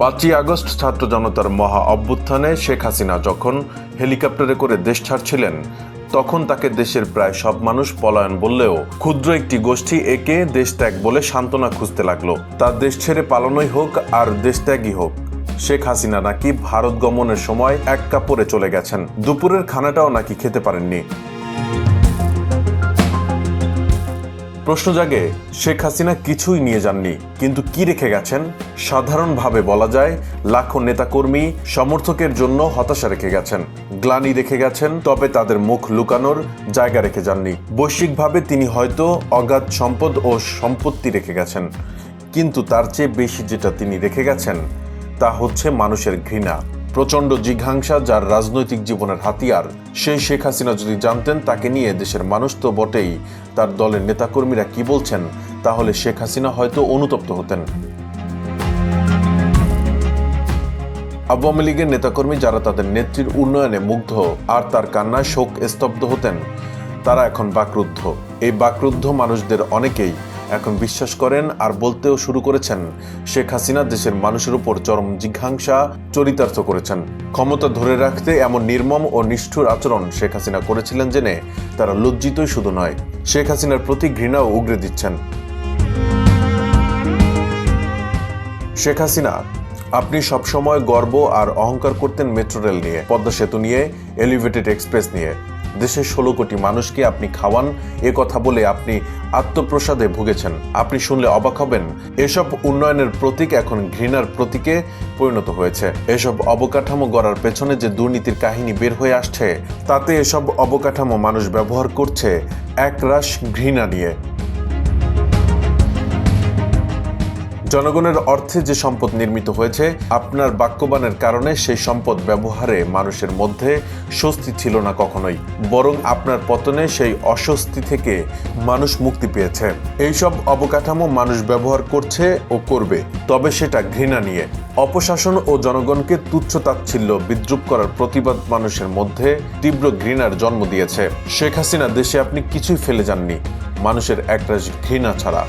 পাঁচই আগস্ট ছাত্র জনতার মহা অভ্যুত্থানে শেখ হাসিনা যখন হেলিকপ্টারে করে দেশ ছাড়ছিলেন, তখন তাকে দেশের প্রায় সব মানুষ পলায়ন বললেও ক্ষুদ্র একটি গোষ্ঠী একে দেশ ত্যাগ বলে সান্ত্বনা খুঁজতে লাগল। তার দেশ ছেড়ে পালানোই হোক আর দেশ ত্যাগই হোক, শেখ হাসিনা নাকি ভারত গমনের সময় এক কাপড়ে চলে গেছেন। দুপুরের খানাটাও নাকি খেতে পারেননি। প্রশ্ন জাগে, শেখ হাসিনা কিছুই নিয়ে যাননি, কিন্তু কি রেখে গেছেন? সাধারণভাবে বলা যায়, লাখো নেতাকর্মী সমর্থকের জন্য হতাশা রেখে গেছেন, গ্লানি রেখে গেছেন, তবে তাদের মুখ লুকানোর জায়গা রেখে যাননি। বৈশ্বিকভাবে তিনি হয়তো অগাধ সম্পদ ও সম্পত্তি রেখে গেছেন, কিন্তু তার চেয়ে বেশি যেটা তিনি রেখে গেছেন, তা হচ্ছে মানুষের ঘৃণা। প্রচণ্ড জিঘাংসা যার রাজনৈতিক জীবনের হাতিয়ার, সেই শেখ হাসিনা যদি জানতেন তাকে নিয়ে দেশের মানুষ তো বটেই। তার দলের নেতাকর্মীরা কি বলছেন, তাহলে শেখ হাসিনা হয়তো অনুতপ্ত হতেন। আওয়ামী লীগের নেতাকর্মী যারা তাদের নেত্রীর উন্নয়নে মুগ্ধ আর তার কান্নায় শোক স্তব্ধ হতেন, তারা এখন বাকরুদ্ধ। এই বাকরুদ্ধ মানুষদের অনেকেই এখন বিশ্বাস করেন আর বলতেও শুরু করেছেন। শেখ হাসিনা দেশের মানুষের উপর চরম জিঘাংসা চরিতার্থ করেছেন। ক্ষমতা ধরে রাখতে এমন নির্মম ও নিষ্ঠুর আচরণ শেখ হাসিনা করেছিলেন জেনে তারা লজ্জিতই শুধু নয়, শেখ হাসিনার প্রতি ঘৃণাও উগরে দিচ্ছেন। শেখ হাসিনা, আপনি সবসময় গর্ব আর অহংকার করতেন মেট্রো রেল নিয়ে, পদ্মা সেতু নিয়ে, এলিভেটেড এক্সপ্রেস নিয়ে। দেশের ষোলো কোটি মানুষকে আপনি খাওয়ান, এ কথা বলে আপনি আত্মপ্রসাদে ভুগেছেন। আপনি শুনলে অবাক হবেন, এসব উন্নয়নের প্রতীক এখন ঘৃণার প্রতীকে পরিণত হয়েছে। এসব অবকাঠামো গড়ার পেছনে যে দুর্নীতির কাহিনী বের হয়ে আসছে, তাতে এসব অবকাঠামো মানুষ ব্যবহার করছে একরাশ ঘৃণা নিয়ে। জনগণের অর্থে যে সম্পদ নির্মিত হয়েছে, আপনার বাক্যবানের কারণে সেই সম্পদ ব্যবহারে মানুষের মধ্যে স্বস্তি ছিল না কখনোই। বরং আপনার পতনে সেই অস্বস্তি থেকে মানুষ মুক্তি পেয়েছে। এইসব অবকাঠামো মানুষ ব্যবহার করছে ও করবে, তবে সেটা ঘৃণা নিয়ে। অপশাসন ও জনগণকে তুচ্ছ তাচ্ছিল্য বিদ্রুপ করার প্রতিবাদ মানুষের মধ্যে তীব্র ঘৃণার জন্ম দিয়েছে। শেখ হাসিনা দেশে আপনি কিছুই ফেলে যাননি। মানুষের একরাশ ঘৃণা ছাড়া।